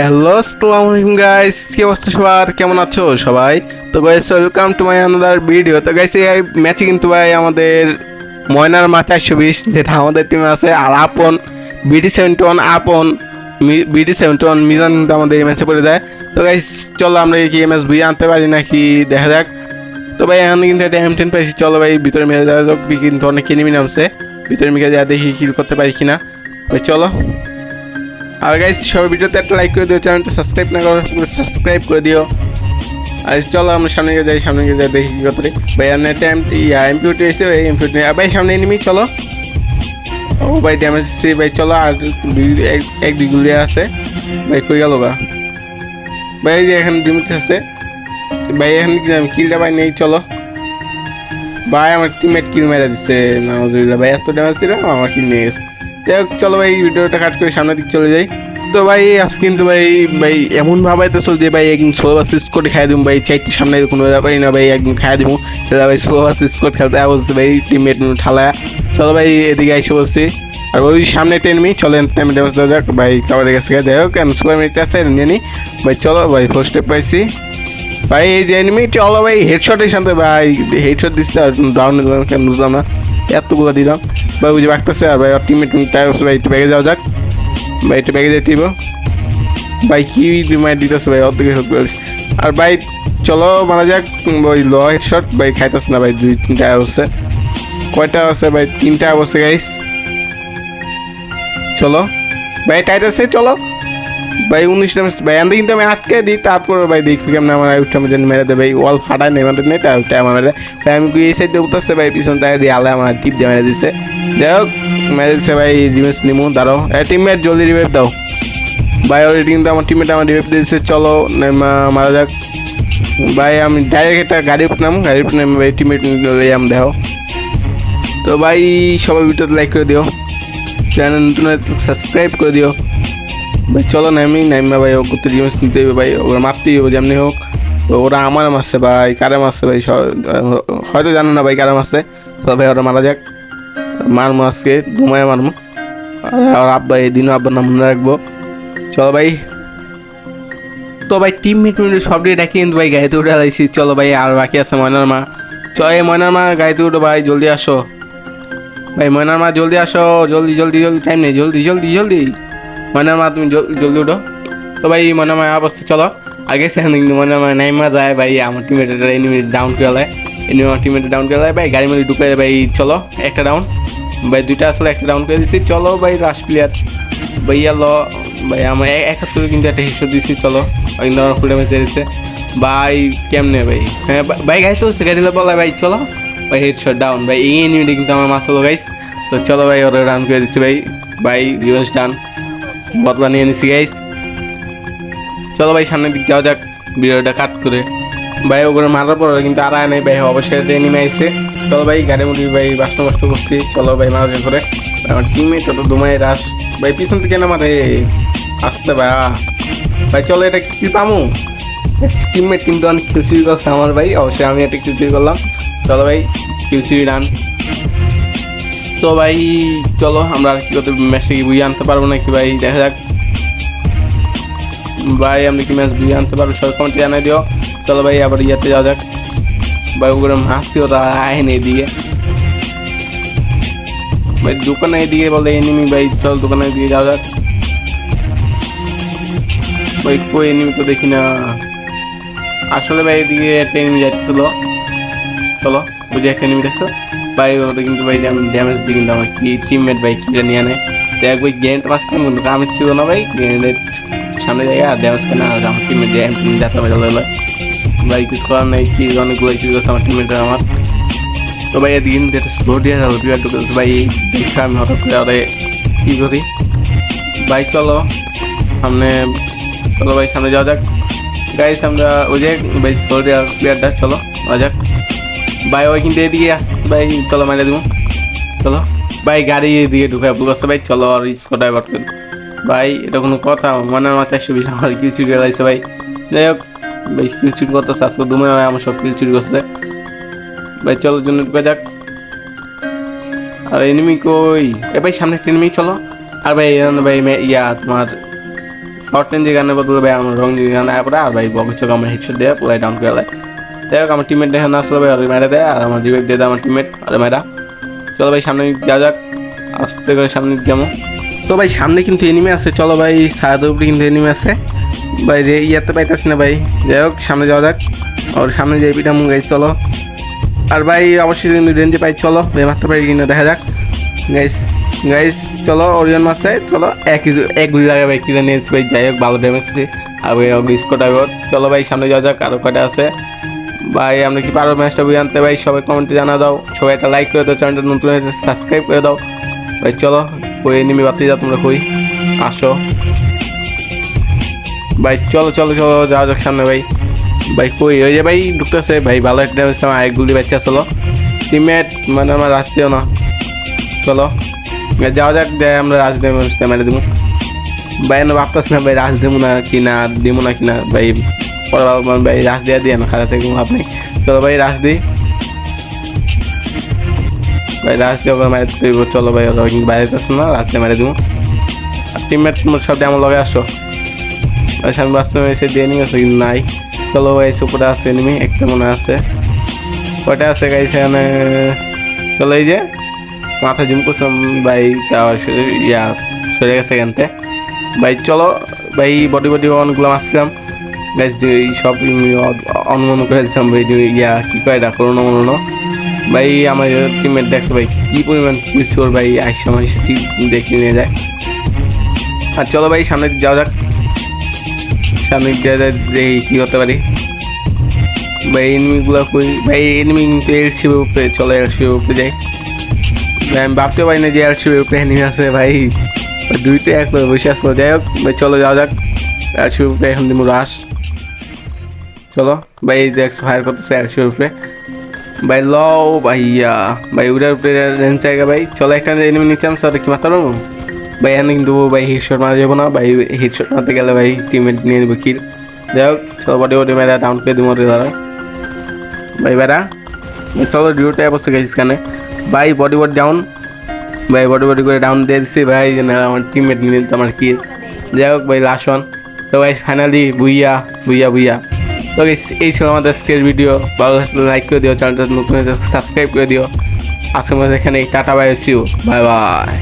Hello আসসালামু আলাইকুম guys কি অবস্থা সবার? কেমন আছো সবাই? তো guys welcome to my another video তো গাইস এই ম্যাচে কিন্তু ভাই আমাদের ময়নার মা চারশো বিশ, যেটা আমাদের টিমে আছে আর Apon BD seventy one Apon BD seventy one Mizan কিন্তু আমাদের এই ম্যাচে পড়ে যায়। তো গাইস চলো আমরা কি এম এস বি আনতে পারি নাকি? দেখা যাক। তো ভাই, এখানে কিন্তু একটা এম টেন পাইছি। চলো ভাই, ভিতরে মেরে যাওয়া কিন্তু অনেক কিনিমি নামছে। ভিতরে মিকে যা দেখি কিল করতে পারি কিনা। ভাই, চলো। আর গাইস সবাই ভিডিওতে একটা লাইক করে দিও চ্যানেলটা সাবস্ক্রাইব না করো সাবস্ক্রাইব করে দিও। আর চলো আমরা সামনে গিয়ে যাই, সামনে গিয়ে যাই, দেখি কী করতে ভাই আর নেটে ইয়া এমপিউটি এসে এই এমপিউটি ভাই, সামনে এনিমি চলো। ও ভাই ড্যামেজ দিচ্ছি, ভাই, চলো, আর এক- দুই গুলি আছে। ভাই, কই গেল গা? ভাই যে এখানে ডিমিট আছে ভাই, এখানে কিলটা ভাই নেই, চলো। ভাই, আমার টিমমেট কিল মেরে দিচ্ছে নামাজুল্লাহ ভাই, এত ড্যামেজ ছিল আমার কিল নিয়ে গেছে। যাই হোক, চলো ভাই, ভিডিওটা কাট করে সামনের দিক চলে যাই। তো ভাই, আজ কিন্তু ভাই ভাই, এমন ভাবাই তো চলছে ভাই একদিন স্লো বাসিস করে খাই দিব, ভাই, চারটি সামনে কোনো ব্যাপারই না, ভাই একদিন খাই দিব। সেটা ভাই স্লো বাসিস করে খেলতে বলছে, ভাই টিমমেট ঠালা চলো ভাই, এদিকে এসে বলছি। আর ওই সামনে টেনমি ড্যামেজ দেওয়া যাক। ভাই কাবারে গেছে যাই হোক, আমি সুপার মিনিট আছে নিয়ে নি। ভাই, চলো ভাই ফার্স্ট স্টেপ পাইছি। ভাই, এই যে এনিমি চলো ভাই হেডশটের সাথে, ভাই হেডশট দিচ্ছে, আর ডাউন বুঝলাম না। এতগুলো দিলাম। ভাই বুঝে বাঁকতেছে আর ভাই টিমমেট তাই ভাই, একটু ব্যাগে যাওয়া যাক। ভাই, একটু ব্যাগে যেতে ভাই, কি মায়ের দিতেছে, ভাই অর্ধেক আর ভাই, চলো, মারা যাক ওই ল হেডশট ভাই, খাইতেছে না, ভাই, দুই তিনটা অবস্থা কয়টা আছে, ভাই, তিনটা অবস্থা গাইস চলো। ভাই টাইতেছে চলো। ভাই, উনিশ নামে ভাই আনতে কিন্তু আমি আটকে দিই, তারপর ভাই দেখি কেমন আমার উঠে আমার যেন মেরে দেয়। ভাই, ওয়াল ফাটায় নেই মানে নেই তাই উঠে আমার মেরে ভাই, আমি এই সাইডে উঠতেছে, ভাই, পিছন তাই দিয়ে আলাদা আমার টিপ দিয়ে মেরে দিচ্ছে যাই হোক, মেরে দিচ্ছে ভাই রিভেস নিমু, দাঁড়াও। টিমমেট জলদি রিভেভ দাও। ভাই অলরেডি কিন্তু আমার টিমমেট আমার রিভেভ দিয়েছে, চলো মারা যাক। ভাই, আমি ডাইরেক্ট একটা গাড়ি উঠলাম গাড়ি উঠলাম ভাই টিমমেট আমি দেখো। তো ভাই, সবাই ভিডিওতে লাইক করে দিও। চ্যানেল নতুন সাবস্ক্রাইব করে দিও। ভাই, চলো নামি নাইমা ভাই ও করতে জিনিস নিতে হবে ভাই, ওরা মারতেই হবে, যেমনি হোক। তো ওরা আমার মারছে ভাই কারে মারছে ভাই হয়তো জানো না ভাই কারে মারছে। তো ভাই, ওরা মারা যাক। মারমো আজকে, ঘুমায় মারমো। আর আব্বা, এই দিনও আব্বার নাম মনে রাখব। চলো ভাই। তো ভাই টিম মিট মিট সব দিয়ে ডাকি কিন্তু ভাই, গাড়িতে উঠে আলাইছি চলো ভাই, আর বাকি আছে ময়নার মা। চলো এই ময়নার মা, গাড়িতে উঠো ভাই, জলদি আসো। ভাই, ময়নার মা, জলদি আসো, জলদি জলদি জলদি টাইম নেই। জলদি জলদি জলদি। ময়নার মা, তুমি জলদি উঠো। তো ভাই ময়নার মা, অবস্থা চলো। আগে সেখানে কিন্তু ময়নার মা যায় ভাই, আমার টিমের এনিমি ডাউন করে এনিমি আমার টিমের ডাউন করে ভাই গাড়ি মধ্যে ঢুকে ভাই, চলো, একটা ডাউন ভাই, দুইটা আসলে একটা ডাউন করে দিচ্ছি চলো, ভাই রাশ প্লেয়ার ভাইয়া ল ভাই, আমার একাত্তরে কিন্তু একটা হিসেব দিচ্ছি চলো। ওই আমার ফুটে মেসে দিচ্ছে ভাই, কেমনে ভাই? হ্যাঁ ভাই- চলছে গাড়ি বলা, ভাই, চলো। ভাই হেডশট ডাউন ভাই, এই এনিমিটা কিন্তু আমার মাছ হলো গাইস তো চলো, ভাই, ওরা রান করে দিচ্ছি, ভাই। ভাই রিভেন্স ডান বদলা নিয়ে নিছি গাইস চলো ভাই, সামনের দিক যাওয়া যাক। ভিডিওটা কাট করে। ভাই, ওগুলো মারার পর কিন্তু আর আয় নাই, ভাই। অবশ্যই নেমে আসছে চলো ভাই, গাড়ি মুড়ি, ভাই বাসন বাসন করছি। চলো ভাই মারা করে। আমার টিমে তো দুমাই রাস। ভাই, পিছন থেকে না মারে? আসতে ভাই ভাই, চলো, এটা কি পামু টিমমেট কিন্তু অনেক কিউসিরি করছে আমার, ভাই। অবশ্যই আমি একটা কিউসিরি করলাম। চলো ভাই কিউসিরি রান তো ভাই, চলো আমরা আর কি করতে ম্যাচটা কি বুঝিয়ে আনতে পারব নাকি ভাই? দেখা যাক। ভাই, আপনি কি ম্যাচ বুঝিয়ে আনতে পারব সবাই কমেন্টে জানাই দিও। চলো ভাই, আবার ইয়াতে যাওয়া যাক। ভাই ওগুলো হাসছি ওরা আহেন এদিকে। ভাই দোকানে এদিকে বলে এনিমি ভাই, চল দোকানে এদিকে যাওয়া যাক। ভাই, কই এনিমি তো দেখি না। আসলে ভাই, এদিকে একটা এনিমি যাচ্ছিল। চলো যে একটা এনিমি দেখছ ভাই ওটা কিন্তু ভাই ড্যামেজ দিয়ে কিন্তু আমার টিমমেট ভাই, কিটা নিয়ে নেয়? দেখ ভাই গ্যান্ড মারছিলাম কিন্তু আমি ছিল না ভাই গ্যান্ডের সামনে যাই আর ড্যামেজ কেনা আর আমার টিমমেট যে যাতে ভাই ভালো ভাই। কিছু করার নেই, কি অনেকগুলো কিছু করছে আমার টিমমেটের আমার। তো ভাই, এদিকে কিন্তু একটা স্লো দিয়ে যাব একটু করছে ভাই এই আমি হঠাৎ করে ওরে কী করি? ভাই, চলো, সামনে, চলো ভাই, সামনে যাওয়া যাক। গাইস আমরা ওই যে, ভাই স্লো দেওয়ার প্লেয়ারটা চলো, যাওয়া যাক। ভাই ওই কিন্তু এদিকে ভাই চলো মাইলে দিব চলো ভাই গাড়ি এদিকে ঢুকে আসতে ভাই চলো আর স্কোটা এবার করি ভাই এটা কোনো কথা, মনে আমার চারশো বিশ আমার কিছু চুরি লাগছে ভাই। যাই হোক ভাই কিল চুরি করতেছে আজকে দুমে ভাই আমার সব কিল চুরি করছে। ভাই, চলো, জন্য ঢুকে যাক। আর এনিমি কই? এ ভাই, সামনে একটা এনিমি চলো। আর ভাই ভাই ইয়া, তোমার শর্ট রেঞ্জ গানের বদলে ভাই, আমার রং গান আর ভাই বক্স আমার হেডশট দেয় পুরো ডাউন করে দেয় হোক আমার টিমমেট দেখে না আসলে ভাই, আর মেরে দেয়, আর আমার রিবেক দিয়ে দেয় আমার টিমমেট আর মেয়েরা চলো ভাই, সামনে যাওয়া যাক, আস্তে করে সামনে যেমন তো ভাই, সামনে কিন্তু এনিমে আছে, চলো ভাই সাদের উপরে কিন্তু এনিমে আছে। ভাই রে ইয়াতে পাইতেছি না ভাই। যাই হোক সামনে যাওয়া যাক আর সামনে যাই পিঠা মুখ গাইজ চলো। আর ভাই, অবশ্যই কিন্তু রেঞ্জে পাই, চলো, ভাই মারতে পারি কিনা, দেখা যাক। গাইস গাইস চলো ওরিয়ন মাসে চলো, এক এক দুই জায়গায় ভাই, কিনে নিয়েছি ভাই যাই হোক ভালো ড্যামেজ আর ভাই বিশ কটা গোট চলো ভাই, সামনে যাওয়া যাক আরও কটা আছে। ভাই, আমরা কি পারো ম্যাচটা বুঝে আনতে? ভাই, সবাই কমেন্টে জানা দাও। সবাই একটা লাইক করে দাও চ্যানেলটা নতুন সাবস্ক্রাইব করে দাও। ভাই, চলো, ওই এনিমি বাতি যাও তোমরা কই? আসো। ভাই, চলো চলো চলো, যাওয়া যাক সামনে, ভাই। ভাই, কই? ওই যে ভাই, ঢুকতেছে। ভাই, ভালো একটা ড্যামেজ আমার এক গুলি বাচ্চা চলো টিমমেট মানে আমার আসতেও না। চলো। যাওয়া যাক যে আমরা রাজ দেবো মেরে দেবো। ভাই না ভাবতেছি না ভাই, রাজ দেবো না কি না, দেবো না কি না, ভাই। ভাবলাম ভাই রাজ দেওয়া দিয়ে না খারাপ থেকে ভাব নেই। চলো ভাই রাজ দিই। ভাই রাজ দেবো মেরে দেবো, চলো ভাই ওরা কিন্তু বাইরে যাচ্ছে না রাজ দিয়ে মেরে দেবো। টিমমেট সব আমার লগে আসো। ভাই সামনে বাস্তবে এসে দিয়ে নিয়ে আসে কিন্তু নাই। চলো ভাই সুপারে আছে এনিমি একটা মনে আছে। কয়টা আছে গাই সেখানে চলো এই যে, মাথা জুম করছিলাম, ভাই, তাও ইয়া, সরে গেছে এখানতে ভাই, চলো, ভাই বডি বডি অনেকগুলো মারছিলাম গাইজ সব অনুমান করে যে ইয়া কি কয় দেখো অনুমান ভাই আমার টিমমেট দেখছে ভাই কি পরিমাণ চোর ভাই সময় সেটি দেখে নিয়ে যায়। আর চলো ভাই সামনে যাওয়া যাক। সামনে দেখি কি করতে পারি। ভাই এনিমিগুলো কই? ভাই এনিমি কিন্তু এলসিবের উপরে চলো এলসিবের উপরে যাই। ভাই, আমি ভাবতে পারি না যে এলসিবের উপরে এনিমি আছে ভাই। দুইটা এক করে বসে আসলো যাই হোক ভাই চলো যাওয়া যাক। এলসিবের উপরে এখন দিমু রাস চলো ভাই দেখ ফায়ার করতেছে এলসিবের উপরে। ভাই, লও, ভাইয়া। ভাই, উড়ার উপরে রেঞ্জ জায়গা ভাই। চলো একটা এনিমি নিচে আমি স্যার কি মারতে পারব ভাই, এখানে কিন্তু ভাই হেডশট মারা যাব না। ভাই হেডশট মারতে গেলে, ভাই টিমমেট নিয়ে নেব কিল যাই হোক, চলো বডি বডি মেরা ডাউন করে দিব দাঁড়ায় ভাই বেড়া চলো ডিউটি অবস্থা গেছিস কানে ভাই বডি বডি ডাউন ভাই বডি বডি করে ডাউন দিয়ে দিচ্ছি ভাই আমার টিমমেট নিয়ে নিতে আমার কি যাই হোক, ভাই লাস্ট ওয়ান তো ভাই ফাইনালি বুইয়া বুইয়া বুইয়া। তো এই ছিল আমাদের আজকের ভিডিও ভালো লাগলে লাইক করে দিও চ্যানেলটা নতুন সাবস্ক্রাইব করে দিও। আজকের মধ্যে এখানে tata bye see you bye bye